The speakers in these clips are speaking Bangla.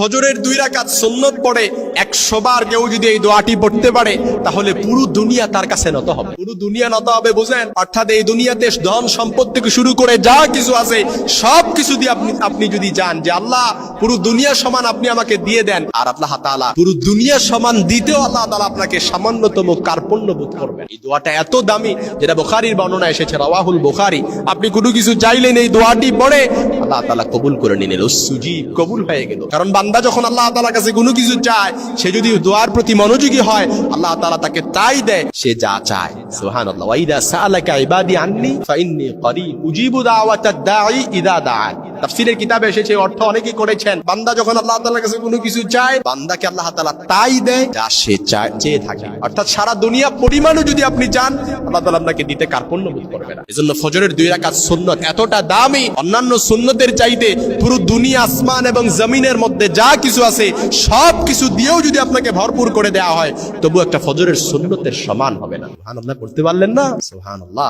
ফজরের দুই রাকাত সুন্নত পড়ে একশো বার কেউ যদি এই দোয়াটি পড়তে পারে, তাহলে পুরো দুনিয়া তার কাছে নত হবে। পুরো দুনিয়া নত হবে বুঝেন অর্থাৎ এই দুনিয়াতে ধন সম্পদ থেকে শুরু করে যা কিছু আছে, সব কিছু দিয়ে আপনি আপনি যদি যান যে, আল্লাহ, পুরো দুনিয়া সমান আপনি আমাকে দিয়ে দেন। আর আল্লাহ তাআলা পুরো দুনিয়া সমান দিতেও আল্লাহ তাআলা আপনাকে সামান্যতম কার্পণ্য বোধ করবেন। এই দোয়াটা এত দামি, যেটা বোখারির বর্ণনা এসেছে, রাওয়াহুল বোখারি। আপনি কোনো কিছু চাইলেন এই দোয়াটি পড়ে, আল্লাহ তালা কবুল করে নিলেন। সুজি কবুল হয়ে গেল। কারণ বান্দা যখন আল্লাহ তাআলার কাছে কোনো কিছু চায় সে যদি দোয়ার প্রতি মনোযোগী হয়, আল্লাহ তালা তাকে তাই দেয়, সে যা চায়। সোহান আল্লাহ ইদা সালাকা ইবাদি আননি, ফাইন্নি করি উজিবু দাওয়াত দাই ইদা দাআন। তাফসীরের কিতাবে এসেছে অর্থ অনেকেই করেছেন। বান্দা যখন আল্লাহ তাআলার কাছে কোনো কিছু চায়, বান্দাকে আল্লাহ তাআলা তাই দেয় যা সে চায়, চেয়ে থাকে। অর্থাৎ সারা দুনিয়া পরিমাণও যদি আপনি চান, আল্লাহ তাআলা আপনাকে দিতে কার্পণ্য বোধ করবে না। এজন্য ফজরের দুই রাকাত সুন্নত এতটা দামি, অন্যান্য সুন্নতের চাইতে পুরো দুনিয়া আসমান এবং জমিনের মধ্যে যা কিছু আছে, সব কিছু দিয়েও যদি আপনাকে ভরপুর করে দেওয়া হয় তবু একটা ফজরের সুন্নতের সমান হবে না। সুবহানাল্লাহ, করতে পারলেন না? সুবহানাল্লাহ।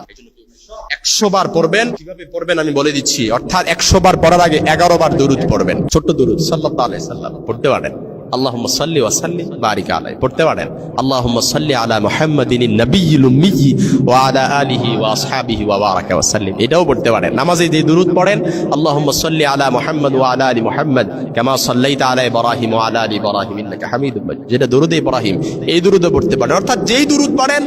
একশো বার পড়বেন, কীভাবে পড়বেন আমি বলে দিচ্ছি। অর্থাৎ একশো বার পড়ার আগে এগারো বার দরুদ পড়বেন। ছোট্ট দরুদ সাল্লাহ আলাই সাল্লাম, পড়তে পারেন। আল্লাহ পড়তে পারেন। আলা আলিহি ওয়া ওয়া এটাও পড়তে পারেন। পড়েন আলা মোহাম্মদ মোহাম্মদ, কেমা যেটা দুরুদ ইব্রাহিম, এই দুরুদে পড়তে পারেন। অর্থাৎ যেই দুরুদ পড়েন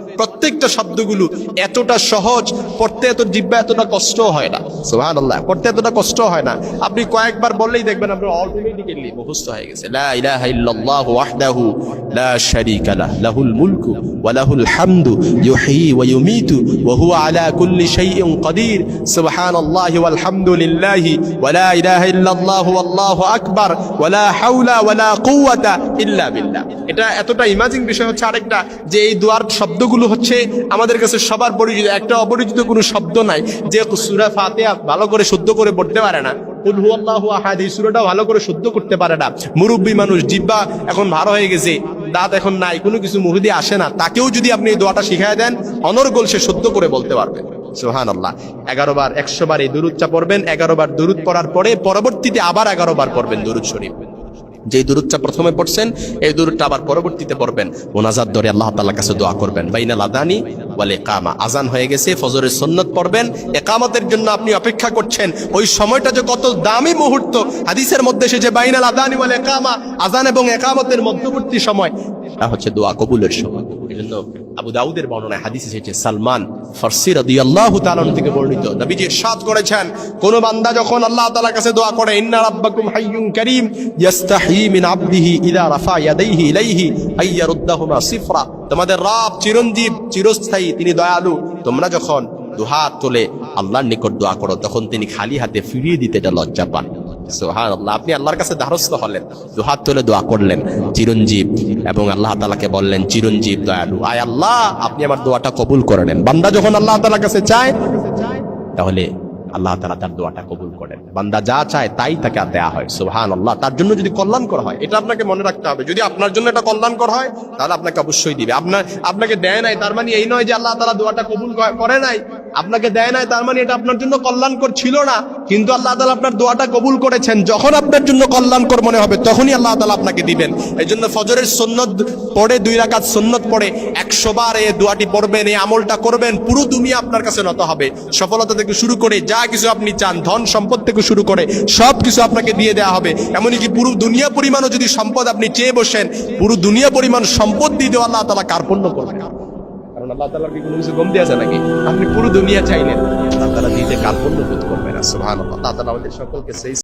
প্রত্যেকটা শব্দগুলো এতটা সহজ, পড়তে এত জিব্বা এতটা কষ্ট হয় না। সুবহানাল্লাহ, পড়তে এতটা কষ্ট হয় না। আপনি কয়েকবার বললেই দেখবেন মুখস্থ হয়ে গেছে। আল্লাহু এটা এতটা ইমাজিং বিষয় হচ্ছে আরেকটা, যে এই দুয়ার শব্দগুলো হচ্ছে আমাদের কাছে সবার পরিচিত। একটা অপরিচিত কোনো শব্দ নাই। যে সূরা ফাতিহা ভালো করে শুদ্ধ করে পড়তে পারে না। এখন নাই, কোনো কিছু আসে না। তাকেও যদি আপনি দোয়াটা দেন, অনর্গল সে শুদ্ধ করে বলতে পারবে। সোহান এগারো বার, একশো বার এই দুরুদটা পড়বেন। এগারো বার দুরুদ পড়ার পরে পরবর্তীতে আবার এগারো বার পড়বেন দুরুদ শরীফ। যে দূরতটা প্রথমে পড়ছেন, এই দূরটা আবার পরবর্তীতে পড়বেন। মোনাজাত দরে আল্লাহ তাল্লাহ কাছে দোয়া করবেন। বাইনাল আদানি বলে কামা আজান হয়ে গেছে, ফজরের সন্ন্যত পড়বেন। একামতের জন্য আপনি অপেক্ষা করছেন। ওই সময়টা যে কত দামি মুহূর্ত। হাদিসের মধ্যে সে যে বাইনাল আদানি বলে কামা আজান এবং একামতের মধ্যবর্তী সময়। তা হচ্ছে দোয়া কবুলের সময়। আবু দাউদের বর্ণনায় হাদিস এসেছে, সালমান থেকে বর্ণিত। করেছেন, কোন বান্দা যখন আল্লাহ কাছে দোয়া করে ইয়াস্তাহি মিন রাফা ইয়াদাইহি ইলাইহি সিফরা। তোমাদের চিরঞ্জীব, চিরস্থায়ী, তিনি দয়ালু। তোমরা যখন দুহাত তোলে, আল্লাহর নিকট দোয়া করো, তখন তিনি খালি হাতে ফিরিয়ে দিতে এটা লজ্জা পান তুলে আল্লাহ আল্লাহ করে আল্লাহ তাহলে আল্লাহ তাআলা তার দোয়াটা কবুল করেন। বান্দা যা চায়, তাই তাকে দেয়া হয়, সুবহানাল্লাহ। তার জন্য যদি কল্যাণকর হয়, এটা আপনাকে মনে রাখতে হবে। যদি আপনার জন্য এটা কল্যাণকর হয়, তাহলে আপনাকে অবশ্যই দিবে। আপনার, আপনাকে দেয় নাই, তার মানে এই নয় যে আল্লাহ তালা দোয়াটা কবুল করে নাই। আপনাকে দেয় নাই, তার মানে এটা আপনার জন্য কল্যাণকর ছিল না। কিন্তু আল্লাহ তাআলা আপনার দোয়াটা কবুল করেছেন। যখন আপনার জন্য কল্যাণকর মনে হবে, তখনই আল্লাহ তাআলা আপনাকে দিবেন। এই জন্য ফজরের সুন্নত পড়ে, দুই রাকাত সুন্নত পড়ে, একশো বার এই দোয়াটি পড়বেন, এই আমলটা করবেন, পুরো দুনিয়া আপনার কাছে নত হবে। সফলতা থেকে শুরু করে যা কিছু আপনি চান, ধন সম্পদ থেকে শুরু করে সব কিছু আপনাকে দিয়ে দেওয়া হবে। এমনকি পুরো দুনিয়া পরিমাণও যদি সম্পদ আপনি চেয়ে বসেন, পুরো দুনিয়া পরিমাণ সম্পদ দিয়ে দেওয়া আল্লাহ তালা কার্পণ্য করবেন। কারণ আল্লাহ তালার কি কোনো কিছু কম আছে নাকি? আপনি পুরো দুনিয়া চাইলেন। আল্লাহ তালা দিতে কার্পণ্য বোধ করবেন না সুহান আল্লাহ তালা আমাদের সকলকে সেই